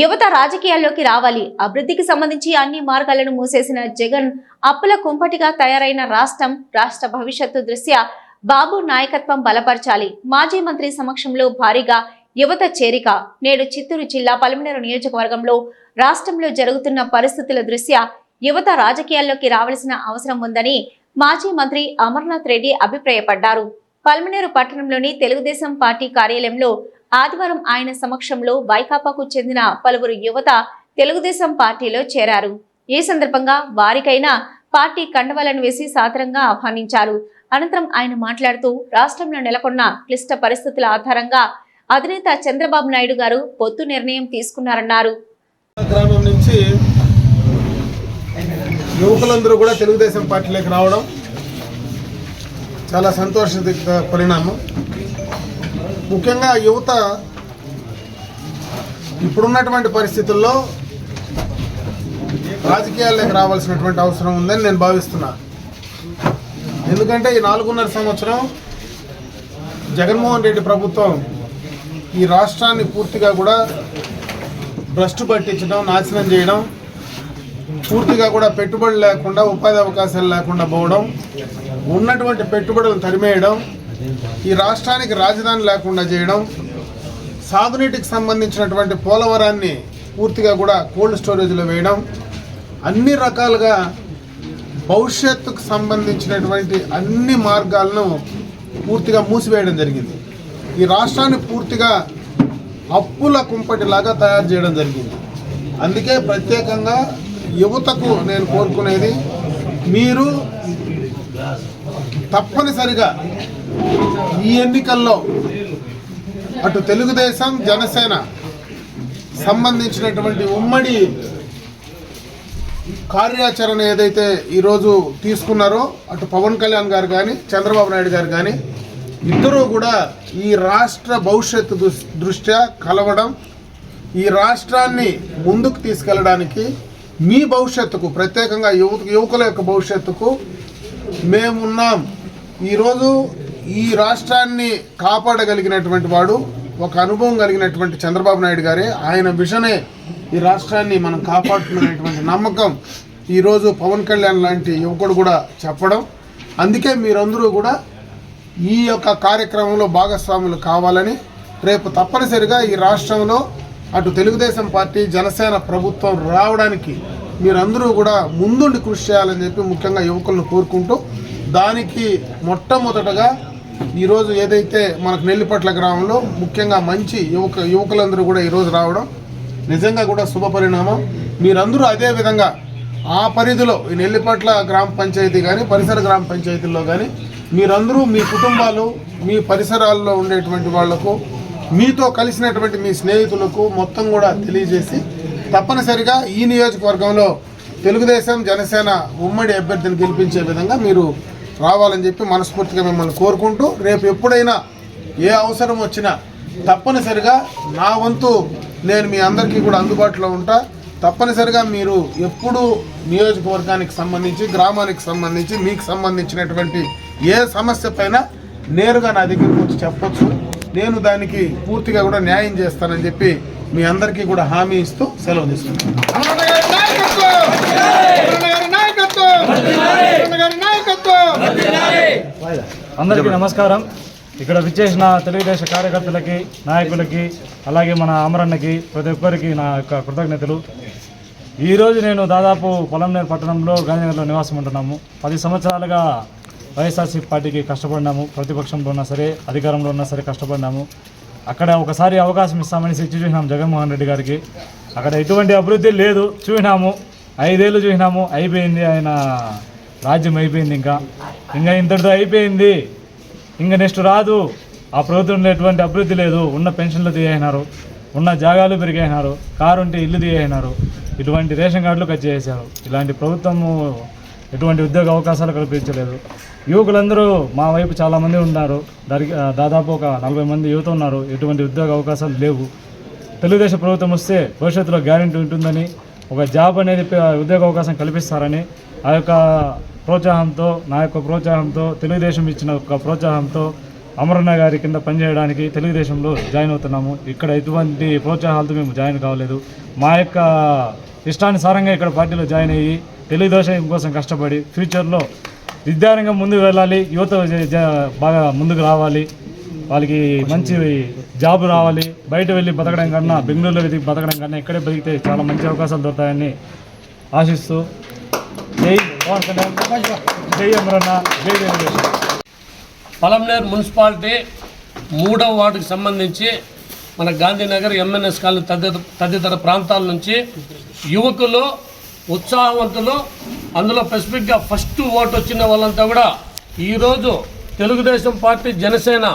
యువత రాజకీయాల్లోకి రావాలి. అభివృద్ధికి సంబంధించి అన్ని మార్గాలను మూసేసిన జగన్ అప్పుల కుంపటిగా తయారైన రాష్ట్రం రాష్ట్ర భవిష్యత్తు దృష్ట్యా బాబు నాయకత్వం బలపరచాలి. మాజీ మంత్రి సమక్షంలో భారీగా యువత చేరిక. నేడు చిత్తూరు జిల్లా పలమనేరు నియోజకవర్గంలో రాష్ట్రంలో జరుగుతున్న పరిస్థితుల దృష్ట్యా యువత రాజకీయాల్లోకి రావాల్సిన అవసరం ఉందని మాజీ మంత్రి అమర్నాథ్ రెడ్డి అభిప్రాయపడ్డారు. పల్మనేరు పట్టణంలోని తెలుగుదేశం పార్టీ కార్యాలయంలో ఆదివారం ఆయన సమక్షంలో వైకాపాకు చెందిన పలువురు యువత తెలుగుదేశం పార్టీలో చేరారు. ఈ సందర్భంగా వారికైనా పార్టీ కండవాలను వేసి సాదరంగా ఆహ్వానించారు. అనంతరం ఆయన మాట్లాడుతూ రాష్ట్రంలో నెలకొన్న క్లిష్ట పరిస్థితుల ఆధారంగా అధినేత చంద్రబాబు నాయుడు గారు పొత్తు నిర్ణయం తీసుకున్నారన్నారు. గ్రామం నుంచి యువకులందరూ కూడా తెలుగుదేశం పార్టీలోకి రావడం చాలా సంతోషద పరిణామం. ముఖ్యంగా యువత ఇప్పుడున్నటువంటి పరిస్థితుల్లో రాజకీయాల్లోకి రావాల్సినటువంటి అవసరం ఉందని నేను భావిస్తున్నా. ఎందుకంటే ఈ నాలుగున్నర సంవత్సరం జగన్మోహన్ రెడ్డి ప్రభుత్వం ఈ రాష్ట్రాన్ని పూర్తిగా కూడా భ్రష్టు పట్టించడం నాశనం చేయడం పూర్తిగా కూడా పెట్టుబడులు లేకుండా ఉపాధి అవకాశాలు లేకుండా పోవడం ఉన్నటువంటి పెట్టుబడులను తరిమేయడం ఈ రాష్ట్రానికి రాజధాని లేకుండా చేయడం సాగునీటికి సంబంధించినటువంటి పోలవరాన్ని పూర్తిగా కూడా కోల్డ్ స్టోరేజ్లో వేయడం అన్ని రకాలుగా భవిష్యత్తుకు సంబంధించినటువంటి అన్ని మార్గాలను పూర్తిగా మూసివేయడం జరిగింది. ఈ రాష్ట్రాన్ని పూర్తిగా అప్పుల కుంపటిలాగా తయారు చేయడం జరిగింది. అందుకే ప్రత్యేకంగా యువతకు నేను కోరుకునేది మీరు తప్పనిసరిగా ఈ ఎన్నికల్లో అటు తెలుగుదేశం జనసేన సంబంధించినటువంటి ఉమ్మడి కార్యాచరణ ఏదైతే ఈరోజు తీసుకున్నారో అటు పవన్ కళ్యాణ్ గారు కానీ చంద్రబాబు నాయుడు గారు కానీ ఇద్దరూ కూడా ఈ రాష్ట్ర భవిష్యత్తు దృష్ట్యా కలవడం ఈ రాష్ట్రాన్ని ముందుకు తీసుకెళ్ళడానికి మీ భవిష్యత్తుకు ప్రత్యేకంగా యువత యువకుల యొక్క భవిష్యత్తుకు మేమున్నాం. ఈరోజు ఈ రాష్ట్రాన్ని కాపాడగలిగినటువంటి వాడు ఒక అనుభవం కలిగినటువంటి చంద్రబాబు నాయుడు గారే. ఆయన విషనే ఈ రాష్ట్రాన్ని మనం కాపాడుతున్నటువంటి నమ్మకం ఈరోజు పవన్ కళ్యాణ్ లాంటి యువకుడు కూడా చెప్పడం. అందుకే మీరందరూ కూడా ఈ యొక్క కార్యక్రమంలో భాగస్వాములు కావాలని రేపు తప్పనిసరిగా ఈ రాష్ట్రంలో అటు తెలుగుదేశం పార్టీ జనసేన ప్రభుత్వం రావడానికి మీరందరూ కూడా ముందుండి కృషి చేయాలని చెప్పి ముఖ్యంగా యువకులను కోరుకుంటూ దానికి మొట్టమొదటగా ఈరోజు ఏదైతే మనకు నెల్లిపట్ల గ్రామంలో ముఖ్యంగా మంచి యువక యువకులందరూ కూడా ఈరోజు రావడం నిజంగా కూడా శుభ పరిణామం. మీరందరూ అదే విధంగా ఆ పరిధిలో ఈ నెల్లిపట్ల గ్రామ పంచాయతీ కానీ పరిసర గ్రామ పంచాయతీల్లో కానీ మీరందరూ మీ కుటుంబాలు మీ పరిసరాల్లో ఉండేటువంటి వాళ్ళకు మీతో కలిసినటువంటి మీ స్నేహితులకు మొత్తం కూడా తెలియజేసి తప్పనిసరిగా ఈ నియోజకవర్గంలో తెలుగుదేశం జనసేన ఉమ్మడి అభ్యర్థిని గెలిపించే విధంగా మీరు రావాలని చెప్పి మనస్ఫూర్తిగా మిమ్మల్ని కోరుకుంటూ రేపు ఎప్పుడైనా ఏ అవసరం వచ్చినా తప్పనిసరిగా నా వంతు నేను మీ అందరికీ కూడా అందుబాటులో ఉంటా. తప్పనిసరిగా మీరు ఎప్పుడు నియోజకవర్గానికి సంబంధించి గ్రామానికి సంబంధించి మీకు సంబంధించినటువంటి ఏ సమస్య పైన నేరుగా నా దగ్గరికి వచ్చి చెప్పొచ్చు. నేను దానికి పూర్తిగా కూడా న్యాయం చేస్తానని చెప్పి మీ అందరికీ కూడా హామీ ఇస్తూ సెలవు తీసుకుంటాను అన్నగారి నాయకత్వం అన్నగారి నాయకత్వం అన్నగారి నాయకత్వం అందరికీ నమస్కారం. ఇక్కడ విచ్చేసిన తెలుగుదేశం కార్యకర్తలకి నాయకులకి అలాగే మన అమరన్నకి ప్రతి ఒక్కరికి నా యొక్క కృతజ్ఞతలు. ఈరోజు నేను దాదాపు పొలంనేరు పట్టణంలో గాంధీనగర్లో నివాసం ఉంటున్నాము. పది సంవత్సరాలుగా వైఎస్ఆర్సీపీ పార్టీకి కష్టపడినాము. ప్రతిపక్షంలో ఉన్నా సరే అధికారంలో ఉన్నా సరే కష్టపడినాము. అక్కడ ఒకసారి అవకాశం ఇస్తామని ఇచ్చి చూసినాము జగన్మోహన్ రెడ్డి గారికి. అక్కడ ఎటువంటి అభివృద్ధి లేదు చూసినాము. ఐదేళ్ళు చూసినాము అయిపోయింది ఆయన రాజ్యం అయిపోయింది ఇంకా. ఇంకా ఇంతటితో అయిపోయింది. ఇంకా నెక్స్ట్ రాదు. ఆ ప్రభుత్వంలో ఎటువంటి అభివృద్ధి లేదు. ఉన్న పెన్షన్లు తీయేసినారు ఉన్న జాగాలు పెరిగేసినారు కారు ఉంటే ఇల్లు తీయేసినారు ఇటువంటి రేషన్ కార్డులు కట్ చేశారు ఇలాంటి ప్రభుత్వము ఎటువంటి ఉద్యోగ అవకాశాలు కల్పించలేదు. యువకులందరూ మా వైపు చాలామంది ఉన్నారు. దానికి దాదాపు ఒక నలభై మంది యువత ఉన్నారు. ఎటువంటి ఉద్యోగ అవకాశాలు లేవు. తెలుగుదేశం ప్రభుత్వం వస్తే భవిష్యత్తులో గ్యారెంటీ ఉంటుందని ఒక జాబ్ అనేది ఉద్యోగ అవకాశం కల్పిస్తారని ఆ యొక్క ప్రోత్సాహంతో నా యొక్క ప్రోత్సాహంతో తెలుగుదేశం ఇచ్చిన ఒక ప్రోత్సాహంతో అమరన్న గారి కింద పనిచేయడానికి తెలుగుదేశంలో జాయిన్ అవుతున్నాము. ఇక్కడ ఎటువంటి ప్రోత్సాహాలతో మేము జాయిన్ కావలేదు. మా యొక్క ఇష్టానుసారంగా ఇక్కడ పార్టీలో జాయిన్ అయ్యి తెలుగుదేశం కోసం కష్టపడి ఫ్యూచర్లో విద్యారంగం ముందుకు వెళ్ళాలి యువత బాగా ముందుకు రావాలి. వాళ్ళకి మంచి జాబ్ రావాలి బయట వెళ్ళి బతకడం కన్నా బెంగళూరులో వెతికి బతకడం కన్నా ఇక్కడే బతికితే చాలా మంచి అవకాశాలు దొరుకుతాయని ఆశిస్తూ. జై పవన్ కళ్యాణ్ జై అమరన్న జై తెలుగుదేశం పలంనేరు మున్సిపాలిటీ మూడవ వార్డుకి సంబంధించి మన గాంధీనగర్ ఎంఎన్ఎస్ కాలనీ తదితర తదితర ప్రాంతాల నుంచి యువకులు ఉత్సాహవంతులు అందులో స్పెసిఫిక్గా ఫస్ట్ ఓటు వచ్చిన వాళ్ళంతా కూడా ఈరోజు తెలుగుదేశం పార్టీ జనసేన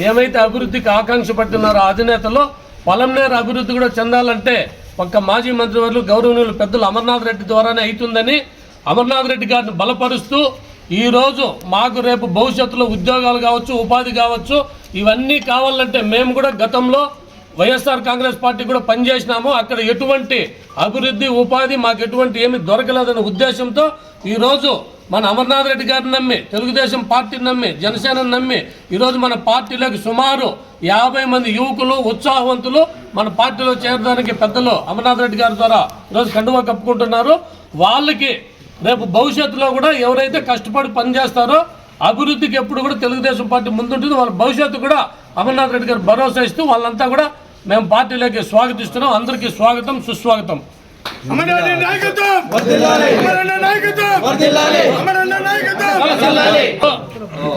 ఏమైతే అభివృద్ధికి ఆకాంక్ష పడుతున్నారో అధినేతలో అధినేతలు అభివృద్ధి కూడా చెందాలంటే ఒక్క మాజీ మంత్రివర్యులు గౌరవనీయులు పెద్దలు అమర్నాథ్ రెడ్డి ద్వారానే అవుతుందని అమర్నాథ్ రెడ్డి గారిని బలపరుస్తూ ఈరోజు మాకు రేపు భవిష్యత్తులో ఉద్యోగాలు కావచ్చు ఉపాధి కావచ్చు ఇవన్నీ కావాలంటే మేము కూడా గతంలో వైఎస్ఆర్ కాంగ్రెస్ పార్టీ కూడా పనిచేసినాము. అక్కడ ఎటువంటి అభివృద్ధి ఉపాధి మాకు ఎటువంటి ఏమి దొరకలేదనే ఉద్దేశంతో ఈరోజు మన అమర్నాథ్ రెడ్డి గారిని నమ్మి తెలుగుదేశం పార్టీని నమ్మి జనసేనని నమ్మి ఈరోజు మన పార్టీలోకి సుమారు యాభై మంది యువకులు ఉత్సాహవంతులు మన పార్టీలో చేరడానికి పెద్దలు అమర్నాథ్ రెడ్డి గారి ద్వారా ఈరోజు కండువా కప్పుకుంటున్నారు. వాళ్ళకి రేపు భవిష్యత్తులో కూడా ఎవరైతే కష్టపడి పనిచేస్తారో అభివృద్ధికి ఎప్పుడు కూడా తెలుగుదేశం పార్టీ ముందుంటుంది. వాళ్ళ భవిష్యత్తు కూడా అమర్నాథ్ రెడ్డి గారు భరోసా ఇస్తూ వాళ్ళంతా కూడా మేము పార్టీలోకి స్వాగతిస్తున్నాం. అందరికీ స్వాగతం సుస్వాగతం. అమరన్న నాయకత్వం! అమరన్న నాయకత్వం! అమరన్న నాయకత్వం!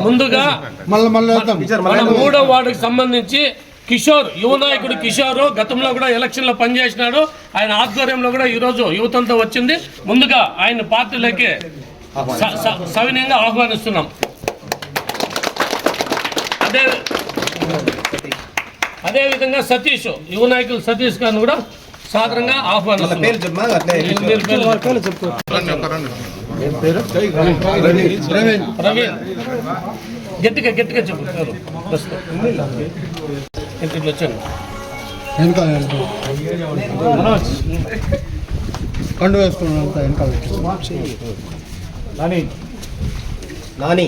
ముందుగా మళ్ళీ మళ్ళీ మన మూడో వార్డుకి సంబంధించి కిషోర్ యువ నాయకుడు కిషోర్ గతంలో కూడా ఎలక్షన్లో పనిచేసినాడు. ఆయన ఆధ్వర్యంలో కూడా ఈరోజు యువతంతో వచ్చింది. ముందుగా ఆయన పార్టీలోకి స- స- సవినయంగా ఆహ్వానిస్తున్నాం. అదే అదేవిధంగా సతీష్ యువ నాయకులు సతీష్ గారిని కూడా సాధారణంగా ప్రవీణ్. గట్టిగా గట్టిగా చెప్పు. ఇంటికి వచ్చాను. మనోజ్. కండు వేసుకున్నాం అంతా వెనకాల. Nani. Nani.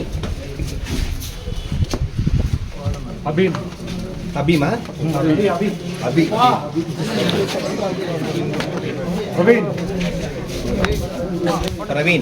అభిన్ Abi mah? Abi, Abi. Abi. Wah. Robin. Robin.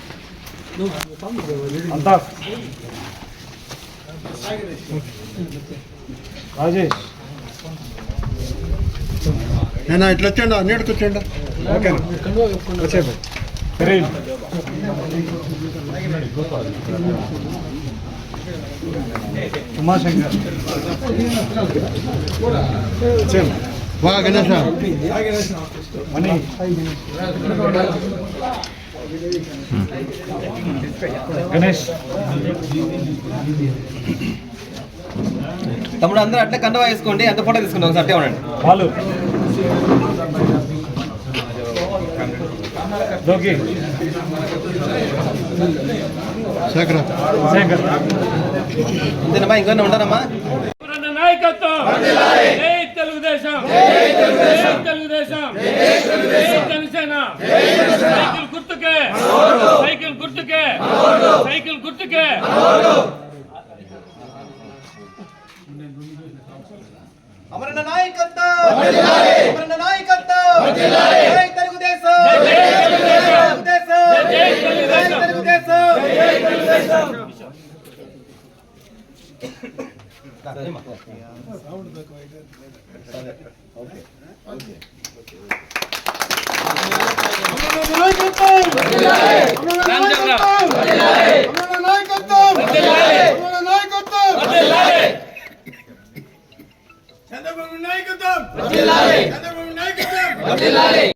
Altaf Rajesh. నేను ఇట్లా వచ్చాడు అన్నిటికి వచ్చాడు కరీం ఉమాశంకర్. బాగా గణేష మణి గణేష్. తమ్ముడు అందరూ అట్లా కండవా వేసుకోండి ఎంత ఫోటో తీసుకుంటాం ఒకసారి అట్టే ఉండండి. బాలు లోకి శేఖర. శేఖర్. అంతేనమ్మా ఇంకొన్ని నాయకత్వం. తెలుగుదేశం. జై తెలుగుదేశం. జై జనసేన సైకిల్ గుర్తుకే సైకిల్ గుర్తుకే సైకిల్ గుర్తుకే. అమరన్న నాయకత్వం. అమరన్న నాయకత్వం. జై తెలుగుదేశం. జై తెలుగుదేశం. తెలుగుదేశం. జై జై తెలుగుదేశం తెలుగుదేశం చంద్రబాబు నాయకత్వం! చంద్రబాబు నాయకత్వం!